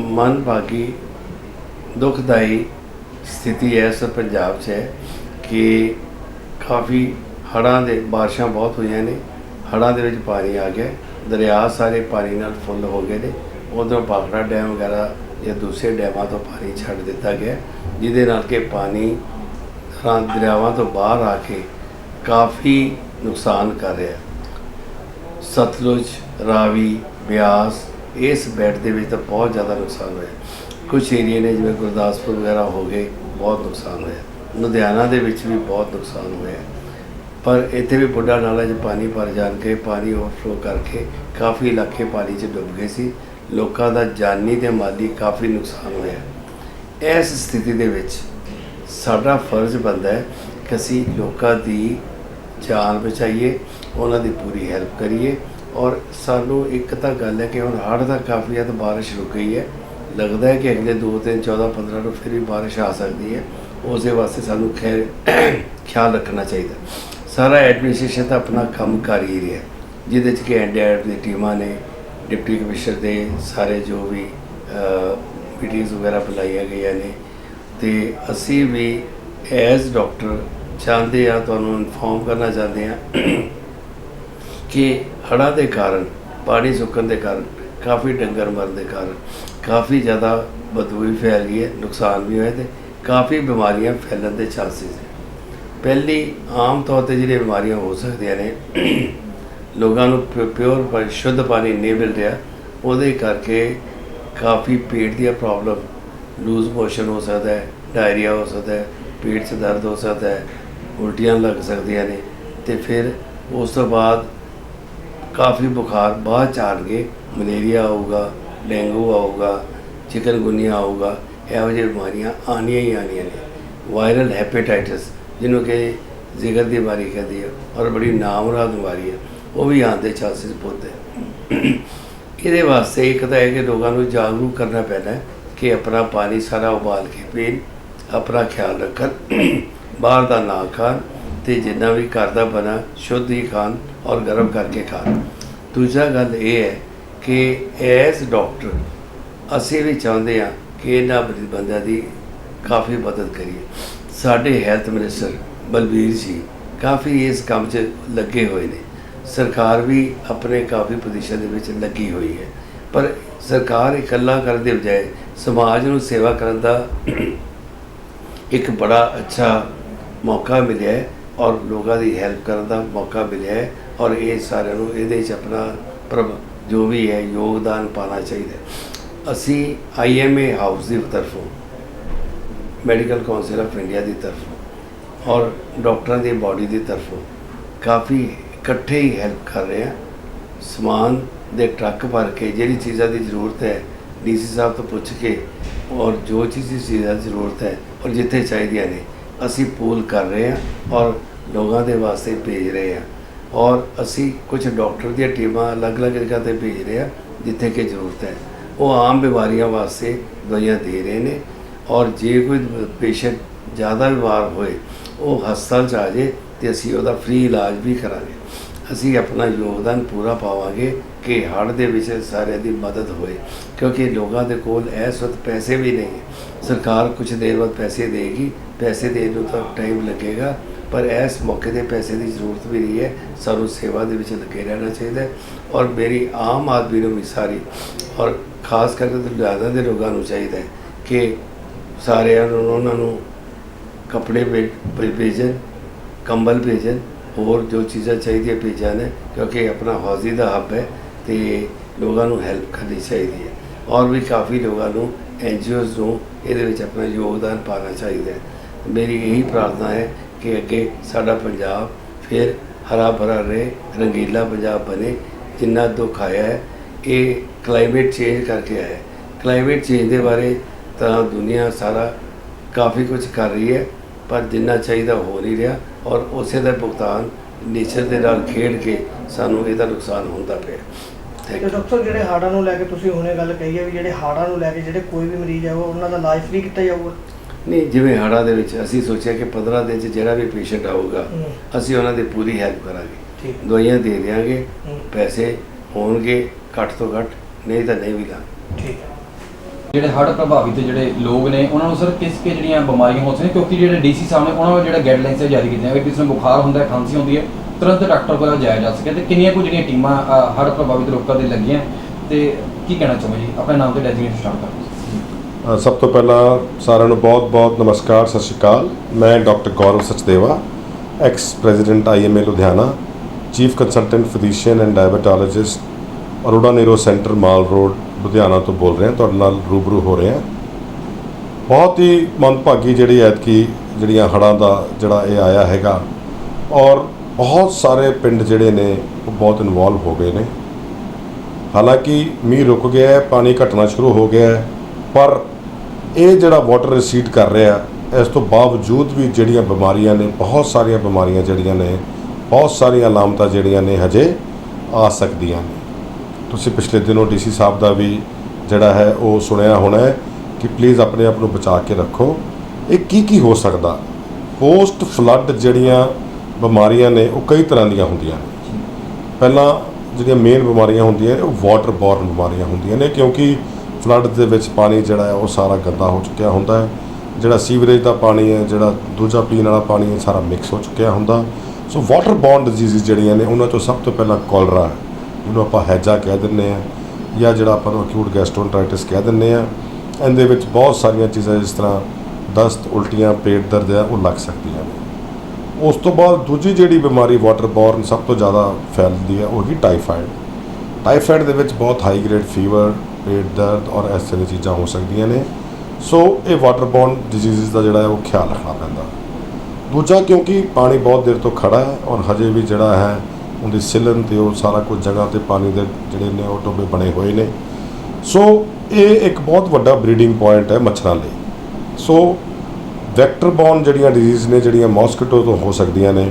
ਮਨ ਭਾਗੀ ਦੁਖਦਾਈ ਸਥਿਤੀ ਹੈ ਇਸ ਪੰਜਾਬ 'ਚ ਹੈ ਕਿ ਕਾਫੀ ਹੜ੍ਹਾਂ ਦੇ ਬਾਰਿਸ਼ਾਂ ਬਹੁਤ ਹੋਈਆਂ ਨੇ, ਹੜ੍ਹਾਂ ਦੇ ਵਿੱਚ ਪਾਣੀ ਆ ਗਿਆ, ਦਰਿਆ ਸਾਰੇ ਪਾਣੀ ਨਾਲ ਫੁੱਲ ਹੋ ਗਏ ਨੇ, ਉਧਰੋਂ ਭਾਖੜਾ ਡੈਮ ਵਗੈਰਾ ਜਾਂ ਦੂਸਰੇ ਡੈਮਾਂ ਤੋਂ ਪਾਣੀ ਛੱਡ ਦਿੱਤਾ ਗਿਆ, ਜਿਹਦੇ ਨਾਲ ਕਿ ਪਾਣੀ ਰਾਂ ਦਰਿਆਵਾਂ ਤੋਂ ਬਾਹਰ ਆ ਕੇ ਕਾਫੀ ਨੁਕਸਾਨ ਕਰ ਰਿਹਾ। ਸਤਲੁਜ, ਰਾਵੀ, ਬਿਆਸ ਇਸ ਬੈਟ ਦੇ ਵਿੱਚ ਤਾਂ ਬਹੁਤ ਜ਼ਿਆਦਾ ਨੁਕਸਾਨ ਹੋਇਆ। ਕੁਝ ਏਰੀਏ ਨੇ ਜਿਵੇਂ ਗੁਰਦਾਸਪੁਰ ਵਗੈਰਾ ਹੋ ਗਏ, ਬਹੁਤ ਨੁਕਸਾਨ ਹੋਇਆ। ਲੁਧਿਆਣਾ ਦੇ ਵਿੱਚ ਵੀ ਬਹੁਤ ਨੁਕਸਾਨ ਹੋਇਆ। ਪਰ ਇੱਥੇ ਵੀ ਬੁੱਢਾ ਨਾਲਾ 'ਚ ਪਾਣੀ ਭਰ ਜਾਣ ਕੇ, ਪਾਣੀ ਓਵਰਫਲੋ ਕਰਕੇ ਕਾਫੀ ਇਲਾਕੇ ਪਾਣੀ 'ਚ ਡੁੱਬ ਗਏ ਸੀ। ਲੋਕਾਂ ਦਾ ਜਾਨੀ ਤੇ ਮਾਲੀ ਕਾਫੀ ਨੁਕਸਾਨ ਹੋਇਆ। ਇਸ ਸਥਿਤੀ ਦੇ ਵਿੱਚ ਸਾਡਾ ਫਰਜ਼ ਬਣਦਾ ਹੈ ਕਿ ਅਸੀਂ ਲੋਕਾਂ ਦੀ ਜਾਨ ਬਚਾਈਏ, ਉਹਨਾਂ ਦੀ ਪੂਰੀ ਹੈਲਪ ਕਰੀਏ। ਔਰ ਸਾਨੂੰ ਇੱਕ ਤਾਂ ਗੱਲ ਹੈ ਕਿ ਹੁਣ ਹੜ੍ਹ ਦਾ ਕਾਫੀ ਹੱਦ ਬਾਰਿਸ਼ ਰੁਕ ਗਈ ਹੈ। ਲੱਗਦਾ ਹੈ ਕਿ ਅਗਲੇ 2 3 14 15 ਨੂੰ ਫਿਰ ਵੀ ਬਾਰਿਸ਼ ਆ ਸਕਦੀ ਹੈ। ਉਸ ਦੇ ਵਾਸਤੇ ਸਾਨੂੰ ਖੈਰ ਖਿਆਲ ਰੱਖਣਾ ਚਾਹੀਦਾ। ਸਾਰਾ ਐਡਮਿਨਿਸਟ੍ਰੇਸ਼ਨ ਤਾਂ ਆਪਣਾ ਕੰਮ ਕਰ ਹੀ ਰਿਹਾ ਜਿਹਦੇ ਚ ਕਿ ਐਨਡੀਆਰ ਦੀ ਟੀਮਾਂ ਨੇ, ਡਿਪਟੀ ਕਮਿਸ਼ਨਰ ਦੇ ਸਾਰੇ ਜੋ ਵੀ ਮੀਟਿੰਗਸ ਵਗੈਰਾ ਬੁਲਾਈਆਂ ਗਈਆਂ ਨੇ। ਤੇ ਅਸੀਂ ਵੀ ਐਜ਼ ਡਾਕਟਰ ਚਾਹੁੰਦੇ ਆ ਤੁਹਾਨੂੰ ਇਨਫੋਰਮ ਕਰਨਾ ਚਾਹੁੰਦੇ ਆ ਕਿ ਹੜ੍ਹਾਂ ਦੇ ਕਾਰਨ, ਪਾਣੀ ਸੁੱਕਣ ਦੇ ਕਾਰਨ, ਕਾਫੀ ਡੰਗਰ ਮਰਨ ਦੇ ਕਾਰਨ ਕਾਫੀ ਜ਼ਿਆਦਾ ਬਦਬੂ ਫੈਲ ਗਈ ਹੈ, ਨੁਕਸਾਨ ਵੀ ਹੋਇਆ ਤੇ ਕਾਫੀ ਬਿਮਾਰੀਆਂ ਫੈਲਣ ਦੇ ਚਾਂਸਸ ਹੈ ਪਹਿਲੀ ਆਮ ਤੌਰ ਤੇ ਜਿਹੜੀਆਂ ਬਿਮਾਰੀਆਂ ਹੋ ਸਕਦੀਆਂ ਨੇ, ਲੋਕਾਂ ਨੂੰ ਪਿਓਰ ਪਰ ਸ਼ੁੱਧ ਪਾਣੀ ਨਹੀਂ ਮਿਲ ਰਿਹਾ, ਉਹਦੇ ਕਰਕੇ ਕਾਫੀ ਪੇਟ ਦੀਆਂ ਪ੍ਰੋਬਲਮ, ਲੂਜ਼ ਮੋਸ਼ਨ ਹੋ ਸਕਦਾ ਹੈ, ਡਾਇਰੀਆ ਹੋ ਸਕਦਾ ਹੈ, ਪੇਟ 'ਚ ਦਰਦ ਹੋ ਸਕਦਾ ਹੈ, ਉਲਟੀਆਂ ਲੱਗ ਸਕਦੀਆਂ ਨੇ ਤੇ ਫਿਰ ਉਸ ਤੋਂ ਬਾਅਦ ਕਾਫੀ ਬੁਖਾਰ ਬਾਅਦ ਚ ਆਉਣਗੇ ਮਲੇਰੀਆ ਆਊਗਾ, ਡੇਂਗੂ ਆਊਗਾ, ਚਿਕਨਗੁਨੀਆ ਆਊਗਾ, ਇਹੋ ਜਿਹੀ ਬਿਮਾਰੀਆਂ ਆਉਣੀਆਂ ਹੀ ਆਉਣੀਆਂ ਨੇ। ਵਾਇਰਲ ਹੈਪੇਟਾਈਟਿਸ, ਜਿਹਨੂੰ ਕਿ ਜ਼ਿਗਰ ਦੀ ਬਿਮਾਰੀ ਕਹਿੰਦੀ ਹੈ ਔਰ ਬੜੀ ਨਾਮੁਰਾਦ ਬਿਮਾਰੀ ਹੈ ਉਹ ਵੀ ਆਉਣ ਦੇ ਚਾਂਸਸ ਬਹੁਤ ਹੈ। ਇਹਦੇ ਵਾਸਤੇ ਇੱਕ ਤਾਂ ਹੈ ਕਿ ਲੋਕਾਂ ਨੂੰ ਜਾਗਰੂਕ ਕਰਨਾ ਪੈਣਾ ਹੈ ਕਿ ਆਪਣਾ ਪਾਣੀ ਸਾਰਾ ਉਬਾਲ ਕੇ ਪੀਣ, ਆਪਣਾ ਖਿਆਲ ਰੱਖਣ, ਬਾਹਰ ਦਾ ਨਾ ਖਾਣ ਤੇ ਜਿੰਨਾ ਵੀ ਘਰ ਦਾ ਬਣਾ, ਸ਼ੁੱਧ ਹੀ ਖਾਣ ਔਰ ਗਰਮ ਕਰਕੇ ਖਾਣ। ਦੂਜਾ ਗੱਲ ਇਹ ਹੈ ਕਿ ਐਸ ਡਾਕਟਰ, ਅਸੀਂ ਵੀ ਚਾਹੁੰਦੇ ਹਾਂ ਕਿ ਇਹਨਾਂ ਬੰਦਿਆਂ ਦੀ ਕਾਫੀ ਮਦਦ ਕਰੀਏ। ਸਾਡੇ ਹੈਲਥ ਮਿਨਿਸਟਰ ਬਲਬੀਰ ਜੀ ਕਾਫੀ ਇਸ ਕੰਮ 'ਚ ਲੱਗੇ ਹੋਏ ਨੇ। ਸਰਕਾਰ ਵੀ ਆਪਣੇ ਕਾਫੀ ਪੋਜੀਸ਼ਨ ਦੇ ਵਿੱਚ ਲੱਗੀ ਹੋਈ ਹੈ। ਪਰ ਸਰਕਾਰ ਇਕੱਲਾ ਕਰਨ ਦੇ ਬਜਾਏ ਸਮਾਜ ਨੂੰ ਸੇਵਾ ਕਰਨ ਦਾ ਇੱਕ ਬੜਾ ਅੱਛਾ ਮੌਕਾ ਮਿਲਿਆ ਹੈ। ਔਰ ਲੋਕਾਂ ਦੀ ਹੈਲਪ ਕਰਨ ਦਾ ਮੌਕਾ ਮਿਲਿਆ ਹੈ ਔਰ ਇਹ ਸਾਰਿਆਂ ਨੂੰ ਇਹਦੇ 'ਚ ਆਪਣਾ ਪ੍ਰਭ ਜੋ ਵੀ ਹੈ ਯੋਗਦਾਨ ਪਾਣਾ ਚਾਹੀਦਾ ਹੈ। ਅਸੀਂ ਆਈਐਮਏ ਹਾਊਸ ਦੀ ਤਰਫੋਂ ਮੈਡੀਕਲ ਕਾਉਂਸਲ ਆਫ ਇੰਡੀਆ ਦੀ ਤਰਫੋਂ ਔਰ ਡਾਕਟਰਾਂ ਦੀ ਬਾਡੀ ਦੀ ਤਰਫੋਂ ਕਾਫੀ ਇਕੱਠੇ ਹੀ ਹੈਲਪ ਕਰ ਰਹੇ ਹਾਂ ਸਮਾਨ ਦੇ ਟਰੱਕ ਭਰ ਕੇ ਜਿਹੜੀ ਚੀਜ਼ਾਂ ਦੀ ਜ਼ਰੂਰਤ ਹੈ, ਡੀਸੀ ਸਾਹਿਬ ਤੋਂ ਪੁੱਛ ਕੇ ਔਰ ਜੋ ਚੀਜ਼ ਦੀ ਚੀਜ਼ਾਂ ਦੀ ਜ਼ਰੂਰਤ ਹੈ ਔਰ ਜਿੱਥੇ ਚਾਹੀਦੀਆਂ ਨੇ, ਅਸੀਂ ਪੂਲ ਕਰ ਰਹੇ ਹਾਂ ਔਰ ਲੋਕਾਂ ਦੇ ਵਾਸਤੇ ਭੇਜ ਰਹੇ ਹਾਂ ਔਰ ਅਸੀਂ ਕੁਝ ਡਾਕਟਰ ਦੀਆਂ ਟੀਮਾਂ ਅਲੱਗ-ਅਲੱਗ ਜਗ੍ਹਾ ਤੇ ਭੇਜ ਰਹੇ ਹਾਂ ਜਿੱਥੇ ਕਿ ਜ਼ਰੂਰਤ ਹੈ। ਉਹ ਆਮ ਬਿਮਾਰੀਆਂ ਵਾਸਤੇ ਦਵਾਈਆਂ ਦੇ ਰਹੇ ਨੇ। ਔਰ ਜੇ ਕੋਈ ਪੇਸ਼ੈਂਟ ਜ਼ਿਆਦਾ ਬਿਮਾਰ ਹੋਏ, ਉਹ ਹਸਪਤਾਲ ਚ ਆ ਜੇ ਤੇ ਅਸੀਂ ਉਹਦਾ ਫ੍ਰੀ ਇਲਾਜ ਵੀ ਕਰਾਂਗੇ। ਅਸੀਂ ਆਪਣਾ ਯੋਗਦਾਨ ਪੂਰਾ ਪਾਵਾਂਗੇ ਕਿ ਹੜ੍ਹ ਦੇ ਵਿੱਚ ਸਾਰਿਆਂ ਦੀ ਮਦਦ ਹੋਏ, ਕਿਉਂਕਿ ਲੋਕਾਂ ਦੇ ਕੋਲ ਇਸ ਵਕਤ ਪੈਸੇ ਵੀ ਨਹੀਂ। ਸਰਕਾਰ ਕੁਝ ਦੇਰ ਬਾਅਦ ਪੈਸੇ ਦੇਗੀ ਪੈਸੇ ਦੇਣ ਨੂੰ ਤਾਂ ਟਾਈਮ ਲੱਗੇਗਾ। ਪਰ ਇਸ ਮੌਕੇ ਤੇ ਪੈਸੇ ਦੀ ਜ਼ਰੂਰਤ ਵੀ ਰਹੀ ਹੈ। ਸਾਨੂੰ ਸੇਵਾ ਦੇ ਵਿੱਚ ਲੱਗੇ ਰਹਿਣਾ ਚਾਹੀਦਾ ਔਰ ਮੇਰੀ ਆਮ ਆਦਮੀ ਨੂੰ ਵੀ ਸਾਰੀ ਔਰ ਖਾਸ ਕਰਕੇ ਲੁਧਿਆਣਾ ਦੇ ਲੋਕਾਂ ਨੂੰ ਚਾਹੀਦਾ ਕਿ ਸਾਰਿਆਂ ਨੂੰ ਉਹਨਾਂ ਨੂੰ ਕੱਪੜੇ ਭੇ- ਭੇਜਣ, ਕੰਬਲ ਭੇਜਣ, ਹੋਰ ਜੋ ਚੀਜ਼ਾਂ ਚਾਹੀਦੀਆਂ ਭੇਜਣ ਨੇ ਕਿਉਂਕਿ ਆਪਣਾ ਹੌਜ਼ੀ ਦਾ ਹੱਬ ਹੈ ਤੇ ਲੋਕਾਂ ਨੂੰ ਹੈਲਪ ਕਰਨੀ ਚਾਹੀਦੀ ਹੈ ਔਰ ਵੀ ਕਾਫੀ ਲੋਕਾਂ ਨੂੰ ਐਨਜੀਓਜ਼ ਨੂੰ ਇਹਦੇ ਵਿੱਚ ਆਪਣਾ ਯੋਗਦਾਨ ਪਾਉਣਾ ਚਾਹੀਦਾ ਹੈ। ਮੇਰੀ ਇਹੀ ਪ੍ਰਾਰਥਨਾ ਹੈ ਕਿ ਅੱਗੇ ਸਾਡਾ ਪੰਜਾਬ ਫਿਰ ਹਰਾ ਭਰਾ ਰਹੇ ਰੰਗੀਲਾ ਪੰਜਾਬ ਬਣੇ ਜਿੰਨਾ ਦੁੱਖ ਆਇਆ ਹੈ ਇਹ ਕਲਾਈਮੇਟ ਚੇਂਜ ਕਰਕੇ ਆਇਆ ਹੈ। ਕਲਾਈਮੇਟ ਚੇਂਜ ਦੇ ਬਾਰੇ ਤਾਂ ਦੁਨੀਆ ਸਾਰਾ ਕਾਫੀ ਕੁਝ ਕਰ ਰਹੀ ਹੈ ਪਰ ਜਿੰਨਾ ਚਾਹੀਦਾ ਹੋ ਨਹੀਂ ਰਿਹਾ ਔਰ ਉਸੇ ਦਾ ਭੁਗਤਾਨ ਨੇਚਰ ਦੇ ਨਾਲ ਖੇਡ ਕੇ ਸਾਨੂੰ ਇਹਦਾ ਨੁਕਸਾਨ ਹੁੰਦਾ ਪਿਆ ਤੇ ਡਾਕਟਰ ਜਿਹੜੇ ਹਾੜਾਂ ਨੂੰ ਲੈ ਕੇ ਤੁਸੀਂ ਹੁਣੇ ਗੱਲ ਕਹੀ ਹੈ ਵੀ ਜਿਹੜੇ ਹਾੜਾਂ ਨੂੰ ਲੈ ਕੇ ਜਿਹੜੇ ਕੋਈ ਵੀ ਮਰੀਜ਼ ਹੈ ਉਹ ਉਹਨਾਂ ਦਾ ਇਲਾਜ ਫ੍ਰੀ ਕੀਤਾ ਜਾਊਗਾ? ਨਹੀਂ ਜਿਵੇਂ ਹੜ੍ਹਾਂ ਦੇ ਵਿੱਚ ਅਸੀਂ ਸੋਚਿਆ ਕਿ 15 ਦਿਨ ਚ ਜਿਹੜਾ ਵੀ ਪੇਸ਼ੈਂਟ ਆਊਗਾ। ਅਸੀਂ ਉਹਨਾਂ ਦੀ ਪੂਰੀ ਹੈਲਪ ਕਰਾਂਗੇ। ਦਵਾਈਆਂ ਦੇ ਦਿਆਂਗੇ ਹੂੰ। ਪੈਸੇ ਹੋਣਗੇ ਘੱਟ ਤੋਂ ਘੱਟ ਨਹੀਂ ਤਾਂ ਨਹੀਂ ਵੀ ਲਾਂਗੇ ਠੀਕ। ਹੈ ਜਿਹੜੇ ਹੜ੍ਹ ਪ੍ਰਭਾਵਿਤ ਜਿਹੜੇ ਲੋਕ ਨੇ ਉਹਨਾਂ ਨੂੰ ਸਰ ਕਿਸ ਕਿ ਜਿਹੜੀਆਂ ਬਿਮਾਰੀਆਂ ਹੋ ਸਕਦੀਆਂ ਕਿਉਂਕਿ ਜਿਹੜੇ ਡੀਸੀ ਸਾਹਿਬ ਨੇ ਉਹਨਾਂ ਨੇ ਜਿਹੜਾ ਗਾਈਡਲਾਈਨਸ ਜਾਰੀ ਕੀਤੀਆਂ ਅਗਰ ਕਿਸੇ ਨੂੰ ਬੁਖਾਰ ਹੁੰਦਾ ਹੈ ਖਾਂਸੀ ਹੁੰਦੀ ਹੈ ਤੁਰੰਤ ਡਾਕਟਰ ਕੋਲ ਜਾਇਆ ਜਾ ਸਕੇ। ਤੇ ਕਿੰਨੀਆਂ ਕੁ ਜਿਹੜੀਆਂ ਟੀਮਾਂ ਹੜ੍ਹ ਪ੍ਰਭਾਵਿਤ ਲੋਕਾਂ ਦੇ ਲੱਗੀਆਂ ਤੇ ਕੀ ਕਹਿਣਾ ਚਾਹੁੰਦੇ ਜੀ? ਆਪਣੇ ਨਾਮ ਤੇ ਡੈਜ਼ਿਗਨੇਸ਼ਨ ਸਟਾਰਟ ਕਰੋ। ਸਭ ਤੋਂ ਪਹਿਲਾਂ ਸਾਰਿਆਂ ਨੂੰ ਬਹੁਤ-ਬਹੁਤ ਨਮਸਕਾਰ, ਸਤਿ ਸ਼੍ਰੀ ਅਕਾਲ। ਮੈਂ doctor Gaurav Sachdeva, ex president IMA Ludhiana, chief consultant physician and diabetologist, Arora neuro centre, mall road, Ludhiana ਤੋਂ ਬੋਲ ਰਿਹਾ। ਤੁਹਾਡੇ ਨਾਲ ਰੂਬਰੂ ਹੋ ਰਿਹਾ। ਬਹੁਤ ਹੀ ਮੰਦਭਾਗੀ ਜਿਹੜੀ ਐਤਕੀ ਜਿਹੜੀਆਂ ਹੜ੍ਹਾਂ ਦਾ ਜਿਹੜਾ ਇਹ ਆਇਆ ਹੈਗਾ ਔਰ ਬਹੁਤ ਸਾਰੇ ਪਿੰਡ ਜਿਹੜੇ ਨੇ, ਉਹ ਬਹੁਤ ਇਨਵੋਲਵ ਹੋ ਗਏ ਨੇ। ਹਾਲਾਂਕਿ ਮੀਂਹ ਰੁਕ ਗਿਆ ਹੈ, ਪਾਣੀ ਘਟਣਾ ਸ਼ੁਰੂ ਹੋ ਗਿਆ ਹੈ, ਪਰ ਇਹ ਜਿਹੜਾ ਵਾਟਰ ਰਿਸੀਡ ਕਰ ਰਿਹਾ ਇਸ ਤੋਂ ਬਾਵਜੂਦ ਵੀ ਜਿਹੜੀਆਂ ਬਿਮਾਰੀਆਂ ਨੇ, ਬਹੁਤ ਸਾਰੀਆਂ ਬਿਮਾਰੀਆਂ ਜਿਹੜੀਆਂ ਨੇ, ਬਹੁਤ ਸਾਰੀਆਂ ਅਲਾਮਤਾਂ ਜਿਹੜੀਆਂ ਨੇ ਹਜੇ ਆ ਸਕਦੀਆਂ ਨੇ। ਤੁਸੀਂ ਪਿਛਲੇ ਦਿਨੋਂ ਡੀਸੀ ਸਾਹਿਬ ਦਾ ਵੀ ਜਿਹੜਾ ਹੈ, ਉਹ ਸੁਣਿਆ ਹੋਣਾ ਹੈ ਕਿ ਪਲੀਜ਼ ਆਪਣੇ ਆਪ ਨੂੰ ਬਚਾ ਕੇ ਰੱਖੋ। ਇਹ ਕੀ ਕੀ ਹੋ ਸਕਦਾ? ਪੋਸਟ ਫਲੱਡ ਜਿਹੜੀਆਂ ਬਿਮਾਰੀਆਂ ਨੇ, ਉਹ ਕਈ ਤਰ੍ਹਾਂ ਦੀਆਂ ਹੁੰਦੀਆਂ ਨੇ। ਪਹਿਲਾਂ ਜਿਹੜੀਆਂ ਮੇਨ ਬਿਮਾਰੀਆਂ ਹੁੰਦੀਆਂ ਨੇ, ਉਹ ਵਾਟਰ ਬੋਰਨ ਬਿਮਾਰੀਆਂ ਹੁੰਦੀਆਂ ਨੇ, ਕਿਉਂਕਿ ਫਲੱਡ ਦੇ ਵਿੱਚ ਪਾਣੀ ਜਿਹੜਾ ਹੈ ਉਹ ਸਾਰਾ ਗੰਦਾ ਹੋ ਚੁੱਕਿਆ ਹੁੰਦਾ ਹੈ। ਜਿਹੜਾ ਸੀਵਰੇਜ ਦਾ ਪਾਣੀ ਹੈ, ਜਿਹੜਾ ਦੂਜਾ ਪੀਣ ਵਾਲਾ ਪਾਣੀ ਹੈ, ਸਾਰਾ ਮਿਕਸ ਹੋ ਚੁੱਕਿਆ ਹੁੰਦਾ। ਸੋ ਵਾਟਰ ਬੋਰਨ ਡਿਜ਼ੀਜ਼ ਜਿਹੜੀਆਂ ਨੇ, ਉਹਨਾਂ 'ਚੋਂ ਸਭ ਤੋਂ ਪਹਿਲਾਂ ਕੋਲਰਾ ਹੈ। ਜਿਹਨੂੰ ਆਪਾਂ ਹੈਜਾ ਕਹਿ ਦਿੰਦੇ ਆ ਜਾਂ ਜਿਹੜਾ ਆਪਾਂ ਨੂੰ ਅਕਿਊਟ ਗੈਸਟ੍ਰੋਐਂਟਰਾਈਟਿਸ ਕਹਿ ਦਿੰਦੇ ਆ ਇਹਦੇ ਵਿੱਚ ਬਹੁਤ ਸਾਰੀਆਂ ਚੀਜ਼ਾਂ ਜਿਸ ਤਰ੍ਹਾਂ ਦਸਤ, ਉਲਟੀਆਂ, ਪੇਟ ਦਰਦ ਹੈ, ਉਹ ਲੱਗ ਸਕਦੀਆਂ ਨੇ। ਉਸ ਤੋਂ ਬਾਅਦ ਦੂਜੀ ਜਿਹੜੀ ਬਿਮਾਰੀ ਵਾਟਰ ਬੋਰਨ ਸਭ ਤੋਂ ਜ਼ਿਆਦਾ ਫੈਲਦੀ ਹੈ, ਉਹ ਹੀ ਟਾਈਫਾਇਡ ਟਾਈਫਾਇਡ ਦੇ ਵਿੱਚ ਬਹੁਤ ਹਾਈ ਗ੍ਰੇਡ ਫੀਵਰ ਪੇਟ ਦਰਦ ਔਰ ਇਸ ਤਰ੍ਹਾਂ ਦੀਆਂ ਚੀਜ਼ਾਂ ਹੋ ਸਕਦੀਆਂ ਨੇ। ਸੋ ਇਹ ਵਾਟਰ ਬੋਰਨ ਡਿਜ਼ੀਜ਼ਸ ਦਾ ਜਿਹੜਾ ਹੈ, ਉਹ ਖਿਆਲ ਰੱਖਣਾ ਪੈਂਦਾ। ਦੂਜਾ, ਕਿਉਂਕਿ ਪਾਣੀ ਬਹੁਤ ਦੇਰ ਤੋਂ ਖੜਾ ਹੈ ਔਰ ਹਜੇ ਵੀ ਜਿਹੜਾ ਹੈ, ਉਹਦੀ ਸਿਲਨ ਤੇ ਉਹ ਸਾਰਾ ਕੁਝ ਜਗ੍ਹਾ ਤੇ ਪਾਣੀ ਦੇ ਜਿਹੜੇ ਨੇ, ਉਹ ਟੋਬੇ ਬਣੇ ਹੋਏ ਨੇ। ਸੋ ਇਹ ਇੱਕ ਬਹੁਤ ਵੱਡਾ ਬਰੀਡਿੰਗ ਪੁਆਇੰਟ ਹੈ ਮੱਛਰਾਂ ਲਈ। ਸੋ ਵੈਕਟਰ ਬੌਰਨ ਜਿਹੜੀਆਂ ਡਿਜ਼ੀਜ਼ ਨੇ, ਜਿਹੜੀਆਂ ਮੌਸਕੀਟੋ ਤੋਂ ਹੋ ਸਕਦੀਆਂ ਨੇ,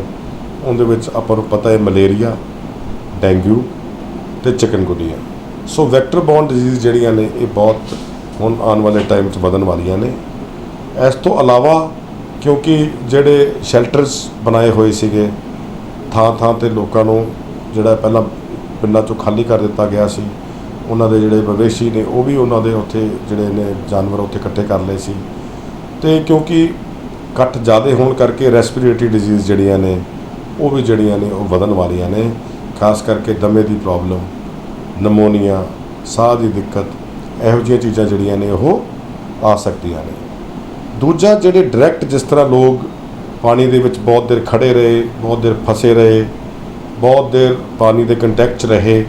ਉਹਦੇ ਵਿੱਚ ਆਪਾਂ ਨੂੰ ਪਤਾ ਹੈ ਮਲੇਰੀਆ, ਡੈਂਗੂ ਤੇ chikungunya. So vector borne disease ਜਿਹੜੀਆਂ ਨੇ, ਇਹ ਬਹੁਤ ਹੁਣ ਆਉਣ ਵਾਲੇ ਟਾਈਮ 'ਚ ਵਧਣ ਵਾਲੀਆਂ ਨੇ। ਇਸ ਤੋਂ ਇਲਾਵਾ ਕਿਉਂਕਿ ਜਿਹੜੇ ਸ਼ੈਲਟਰਸ ਬਣਾਏ ਹੋਏ ਸੀਗੇ, ਥਾਂ ਥਾਂ ਤੇ ਲੋਕਾਂ ਨੂੰ ਜਿਹੜਾ ਪਹਿਲਾਂ ਪਿੰਡਾਂ ਚੋਂ ਖਾਲੀ ਕਰ ਦਿੱਤਾ ਗਿਆ ਸੀ, ਉਹਨਾਂ ਦੇ ਜਿਹੜੇ ਮਵੇਸ਼ੀ ਨੇ, ਉਹ ਵੀ ਉਹਨਾਂ ਦੇ ਉੱਥੇ ਜਿਹੜੇ ਨੇ ਜਾਨਵਰ ਉੱਥੇ ਇਕੱਠੇ ਕਰ ਲਏ ਸੀ। ਤੇ ਕਿਉਂਕਿ ਇਕੱਠ ਜ਼ਿਆਦਾ ਹੋਣ ਕਰਕੇ ਰੈਸਪੀਰੇਟਰੀ ਡਿਜ਼ੀਜ਼ ਜਿਹੜੀਆਂ ਨੇ, ਉਹ ਵੀ ਜਿਹੜੀਆਂ ਨੇ, ਉਹ ਵਧਣ ਵਾਲੀਆਂ ਨੇ, ਖਾਸ ਕਰਕੇ ਦਮੇ ਦੀ ਪ੍ਰੋਬਲਮ ਨਮੋਨੀਆ, ਸਾਹ ਦੀ ਦਿੱਕਤ, ਇਹੋ ਜਿਹੀਆਂ ਚੀਜ਼ਾਂ ਜਿਹੜੀਆਂ ਨੇ ਉਹ ਆ ਸਕਦੀਆਂ ਨੇ। ਦੂਜਾ, ਜਿਹੜੇ ਡਾਇਰੈਕਟ ਜਿਸ ਤਰ੍ਹਾਂ ਲੋਕ ਪਾਣੀ ਦੇ ਵਿੱਚ ਬਹੁਤ ਦੇਰ ਖੜੇ ਰਹੇ, ਬਹੁਤ ਦੇਰ ਫਸੇ ਰਹੇ, ਬਹੁਤ ਦੇਰ ਪਾਣੀ ਦੇ ਕੰਟੈਕਟ 'ਚ ਰਹੇ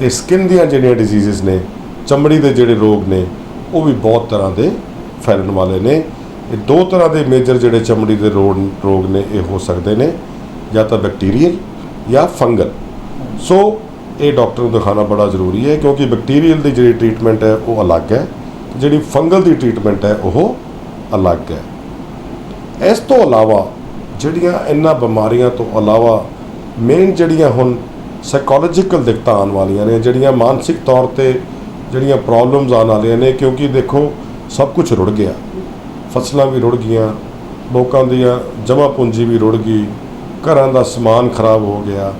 ਤੇ ਸਕਿਨ ਦੀਆਂ ਜਿਹੜੀਆਂ ਡਿਜ਼ੀਜ਼ਸ ਨੇ, ਚਮੜੀ ਦੇ ਜਿਹੜੇ ਰੋਗ ਨੇ, ਉਹ ਵੀ ਬਹੁਤ ਤਰ੍ਹਾਂ ਦੇ ਫੈਲਣ ਵਾਲੇ ਨੇ। ਇਹ ਦੋ ਤਰ੍ਹਾਂ ਦੇ ਮੇਜਰ ਜਿਹੜੇ ਚਮੜੀ ਦੇ ਰੋਗ ਰੋਗ ਨੇ, ਇਹ ਹੋ ਸਕਦੇ ਨੇ, ਜਾਂ ਤਾਂ ਬੈਕਟੀਰੀਅਲ ਜਾਂ ਫੰਗਲ ਸੋ ਇਹ ਡਾਕਟਰ ਨੂੰ ਦਿਖਾਉਣਾ ਬੜਾ ਜ਼ਰੂਰੀ ਹੈ, ਕਿਉਂਕਿ ਬੈਕਟੀਰੀਅਲ ਦੀ ਜਿਹੜੀ ਟ੍ਰੀਟਮੈਂਟ ਹੈ, ਉਹ ਅਲੱਗ ਹੈ। ਜਿਹੜੀ ਫੰਗਲ ਦੀ ਟ੍ਰੀਟਮੈਂਟ ਹੈ, ਉਹ ਅਲੱਗ ਹੈ। ਇਸ ਤੋਂ ਇਲਾਵਾ ਜਿਹੜੀਆਂ ਇਹਨਾਂ ਬਿਮਾਰੀਆਂ ਤੋਂ ਇਲਾਵਾ ਮੇਨ ਜਿਹੜੀਆਂ ਹੁਣ ਸਾਈਕੋਲੋਜੀਕਲ ਦਿੱਕਤਾਂ ਆਉਣ ਵਾਲੀਆਂ ਨੇ, ਜਿਹੜੀਆਂ ਮਾਨਸਿਕ ਤੌਰ ਤੇ ਜਿਹੜੀਆਂ ਪ੍ਰੋਬਲਮਸ ਆਉਣ ਵਾਲੀਆਂ ਨੇ, ਕਿਉਂਕਿ ਦੇਖੋ, ਸਭ ਕੁਝ ਰੁੜ ਗਿਆ। ਫਸਲਾਂ ਵੀ ਰੁੜ ਗਈਆਂ, ਲੋਕਾਂ ਦੀਆਂ ਜਮ੍ਹਾਂ ਪੂੰਜੀ ਵੀ ਰੁੜ ਗਈ, ਘਰਾਂ ਦਾ ਸਮਾਨ ਖਰਾਬ ਹੋ ਗਿਆ।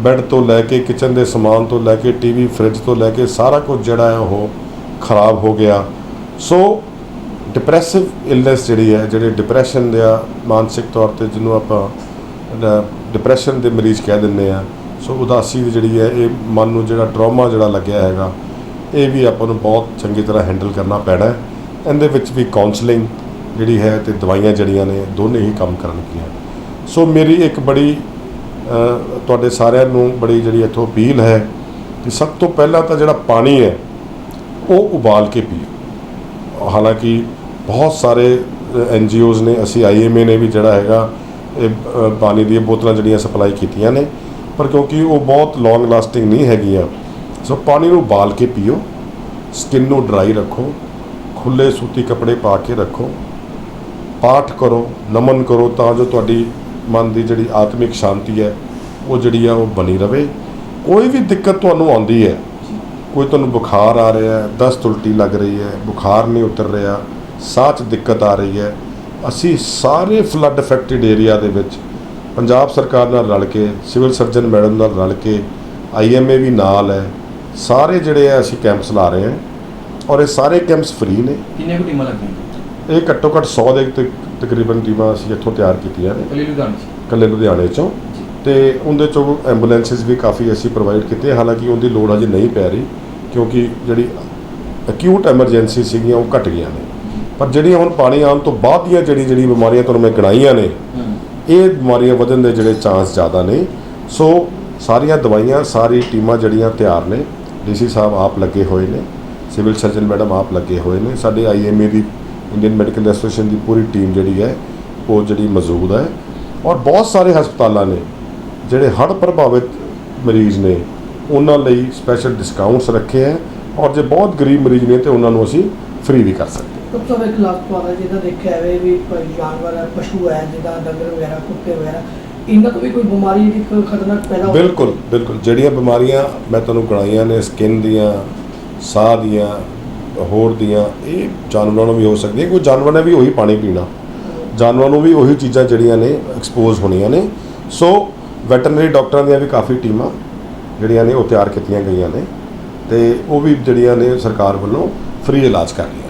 ਬੈੱਡ ਤੋਂ ਲੈ ਕੇ ਕਿਚਨ ਦੇ ਸਮਾਨ ਤੋਂ ਲੈ ਕੇ ਟੀਵੀ, ਫ੍ਰਿਜ ਤੋਂ ਲੈ ਕੇ ਸਾਰਾ ਕੁਝ ਜਿਹੜਾ ਹੈ ਉਹ ਖਰਾਬ ਹੋ ਗਿਆ। ਸੋ ਡਿਪਰੈਸਿਵ ਇਲਨੈਸ ਜਿਹੜੀ ਹੈ, ਜਿਹੜੇ ਡਿਪਰੈਸ਼ਨ ਦਾ ਮਾਨਸਿਕ ਤੌਰ ਤੇ ਜਿਹਨੂੰ ਆਪਾਂ ਡਿਪਰੈਸ਼ਨ ਦੇ ਮਰੀਜ਼ ਕਹਿ ਦਿੰਦੇ ਆ। ਸੋ ਉਦਾਸੀ ਜਿਹੜੀ ਹੈ, ਇਹ ਮਨ ਨੂੰ ਜਿਹੜਾ ਟਰਾਮਾ ਜਿਹੜਾ ਲੱਗਿਆ ਹੈਗਾ, ਇਹ ਵੀ ਆਪਾਂ ਨੂੰ ਬਹੁਤ ਚੰਗੀ ਤਰ੍ਹਾਂ ਹੈਂਡਲ ਕਰਨਾ ਪੈਣਾ ਹੈ। ਇਹਦੇ ਵਿੱਚ ਵੀ ਕਾਉਂਸਲਿੰਗ ਜਿਹੜੀ ਹੈ ਤੇ ਦਵਾਈਆਂ ਜਿਹੜੀਆਂ ਨੇ, ਦੋਨੇ ਹੀ ਕੰਮ ਕਰਨਗੀਆਂ। ਸੋ ਮੇਰੀ ਇੱਕ ਬੜੀ ਤੁਹਾਡੇ ਸਾਰਿਆਂ ਨੂੰ ਬੜੀ ਜਿਹੜੀ ਇੱਥੋਂ ਅਪੀਲ ਹੈ ਕਿ ਸਭ ਤੋਂ ਪਹਿਲਾਂ ਤਾਂ ਜਿਹੜਾ ਪਾਣੀ ਹੈ, ਉਹ ਉਬਾਲ ਕੇ ਪੀਓ। ਹਾਲਾਂਕਿ ਬਹੁਤ ਸਾਰੇ ਐਨ ਜੀ ਓਜ਼ ਨੇ, ਅਸੀਂ ਆਈਐਮਏ ਨੇ ਵੀ ਜਿਹੜਾ ਹੈਗਾ, ਇਹ ਪਾਣੀ ਦੀਆਂ ਬੋਤਲਾਂ ਜਿਹੜੀਆਂ ਸਪਲਾਈ ਕੀਤੀਆਂ ਨੇ, ਪਰ ਕਿਉਂਕਿ ਉਹ ਬਹੁਤ ਲੌਂਗ ਲਾਸਟਿੰਗ ਨਹੀਂ ਹੈਗੀਆਂ, ਸੋ ਪਾਣੀ ਨੂੰ ਉਬਾਲ ਕੇ ਪੀਓ ਸਕਿਨ ਨੂੰ ਡਰਾਈ ਰੱਖੋ ਖੁੱਲੇ ਸੂਤੀ ਕੱਪੜੇ ਪਾ ਕੇ ਰੱਖੋ, ਪਾਠ ਕਰੋ, ਨਮਨ ਕਰੋ ਤਾਂ ਜੋ ਤੁਹਾਡੀ ਮਨ ਦੀ ਜਿਹੜੀ ਆਤਮਿਕ ਸ਼ਾਂਤੀ ਹੈ ਉਹ ਜਿਹੜੀ ਆ ਉਹ ਬਣੀ ਰਵੇ। ਕੋਈ ਵੀ ਦਿੱਕਤ ਤੁਹਾਨੂੰ ਆਉਂਦੀ ਹੈ ਕੋਈ ਤੁਹਾਨੂੰ ਬੁਖਾਰ ਆ ਰਿਹਾ ਹੈ ਦਸਤ ਉਲਟੀ ਲੱਗ ਰਹੀ ਹੈ ਬੁਖਾਰ ਨਹੀਂ ਉਤਰ ਰਿਹਾ ਸਾਹ 'ਚ ਦਿੱਕਤ ਆ ਰਹੀ ਹੈ ਅਸੀਂ ਸਾਰੇ ਫਲੱਡ ਅਫੈਕਟਡ ਏਰੀਆ ਦੇ ਵਿੱਚ ਪੰਜਾਬ ਸਰਕਾਰ ਨਾਲ ਰਲ ਕੇ ਸਿਵਲ ਸਰਜਨ ਮੈਡਮ ਨਾਲ ਰਲ ਕੇ ਆਈਐਮਏ ਵੀ ਨਾਲ ਹੈ ਸਾਰੇ ਜਿਹੜੇ ਆ ਅਸੀਂ ਕੈਂਪਸ ਲਾ ਰਹੇ ਹਾਂ ਔਰ ਇਹ ਸਾਰੇ ਕੈਂਪਸ ਫ੍ਰੀ ਨੇ। ਕਿੰਨੀਆਂ ਕੁ ਟੀਮਾਂ ਲੱਗੀਆਂ? ਇਹ ਘੱਟੋ ਘੱਟ 100 ਦੇ ਤਕਰੀਬਨ ਟੀਮਾਂ ਅਸੀਂ ਇੱਥੋਂ ਤਿਆਰ ਕੀਤੀਆਂ ਨੇ। ਕੱਲੀ ਲੁਧਿਆਣੇ 'ਚ? ਇਕੱਲੇ ਲੁਧਿਆਣੇ ਚੋਂ। ਤੇ ਉਹਦੇ ਚੋਂ ਐਂਬੂਲੈਂਸਸ ਵੀ ਕਾਫੀ ਅਸੀਂ ਪ੍ਰੋਵਾਈਡ ਕੀਤੇ। ਹਾਲਾਂਕਿ ਉਹਦੀ ਲੋੜ ਅਜੇ ਨਹੀਂ ਪੈ ਰਹੀ ਕਿਉਂਕਿ ਜਿਹੜੀ ਅਕਿਊਟ ਐਮਰਜੈਂਸੀ ਸੀਗੀਆਂ ਉਹ ਘਟ ਗਈਆਂ ਨੇ। ਪਰ ਜਿਹੜੀਆਂ ਹੁਣ ਪਾਣੀ ਆਉਣ ਤੋਂ ਬਾਅਦ ਦੀਆਂ ਜਿਹੜੀ ਜਿਹੜੀ ਬਿਮਾਰੀਆਂ ਤੁਹਾਨੂੰ ਮੈਂ ਗਿਣਾਈਆਂ ਨੇ ਇਹ ਬਿਮਾਰੀਆਂ ਵਧਣ ਦੇ ਜਿਹੜੇ ਚਾਂਸ ਜ਼ਿਆਦਾ ਨੇ। ਸੋ ਸਾਰੀਆਂ ਦਵਾਈਆਂ ਸਾਰੀ ਟੀਮਾਂ ਜਿਹੜੀਆਂ ਤਿਆਰ ਨੇ ਡੀਸੀ ਸਾਹਿਬ ਆਪ ਲੱਗੇ ਹੋਏ ਨੇ ਸਿਵਲ ਸਰਜਨ ਮੈਡਮ ਆਪ ਲੱਗੇ ਹੋਏ ਨੇ। ਸਾਡੇ ਆਈਐਮਏ ਦੀ ਇੰਡੀਅਨ ਮੈਡੀਕਲ ਐਸੋਸੀਏਸ਼ਨ ਦੀ ਪੂਰੀ ਟੀਮ ਜਿਹੜੀ ਹੈ ਉਹ ਜਿਹੜੀ ਮੌਜੂਦ ਹੈ ਔਰ ਬਹੁਤ ਸਾਰੇ ਹਸਪਤਾਲਾਂ ਨੇ ਜਿਹੜੇ ਹੜ੍ਹ ਪ੍ਰਭਾਵਿਤ ਮਰੀਜ਼ ਨੇ ਉਹਨਾਂ ਲਈ ਸਪੈਸ਼ਲ ਡਿਸਕਾਊਂਟਸ ਰੱਖੇ ਹੈ ਔਰ ਜੇ ਬਹੁਤ ਗਰੀਬ ਮਰੀਜ਼ ਨੇ ਤੇ ਉਹਨਾਂ ਨੂੰ ਅਸੀਂ ਫ੍ਰੀ ਵੀ ਕਰ ਸਕਦੇ। ਸਭ ਤੋਂ ਇੱਕ ਲਾਸਟ ਹੈ ਜਿਹਦਾ ਦੇਖਿਆ ਜਾਵੇ ਵੀ ਜਾਨਵਰ ਹੈ ਪਸ਼ੂ ਹੈ ਜਿੱਦਾਂ ਡੰਗਰ ਵਗੈਰਾ ਕੁੱਤੇ ਵਗੈਰਾ ਇਹਨਾਂ ਤੋਂ ਵੀ ਕੋਈ ਬਿਮਾਰੀ ਜਿਹੜੀ ਖਤਰਨਾਕ ਪੈਦਾ ਹੋ ਬਿਲਕੁਲ ਬਿਲਕੁਲ ਜਿਹੜੀਆਂ ਬਿਮਾਰੀਆਂ ਮੈਂ ਤੁਹਾਨੂੰ ਗਣਾਈਆਂ ਨੇ ਸਕਿਨ ਦੀਆਂ ਸਾਹ ਦੀਆਂ ਹੋਰ ਦੀਆਂ, ਇਹ ਜਾਨਵਰਾਂ ਨੂੰ ਵੀ ਹੋ ਸਕਦੀਆਂ ਕੋਈ ਜਾਨਵਰ ਨੇ ਵੀ ਉਹੀ ਪਾਣੀ ਪੀਣਾ। ਜਾਨਵਰਾਂ ਨੂੰ ਵੀ ਉਹੀ ਚੀਜ਼ਾਂ ਜਿਹੜੀਆਂ ਨੇ ਐਕਸਪੋਜ਼ ਹੋਣੀਆਂ ਨੇ। ਸੋ ਵੈਟਰਨਰੀ ਡਾਕਟਰਾਂ ਦੀਆਂ ਵੀ ਕਾਫੀ ਟੀਮਾਂ ਜਿਹੜੀਆਂ ਨੇ ਉਹ ਤਿਆਰ ਕੀਤੀਆਂ ਗਈਆਂ ਨੇ। ਤੇ ਉਹ ਵੀ ਜਿਹੜੀਆਂ ਨੇ ਸਰਕਾਰ ਵੱਲੋਂ ਫ੍ਰੀ ਇਲਾਜ ਕਰ ਰਹੀਆਂ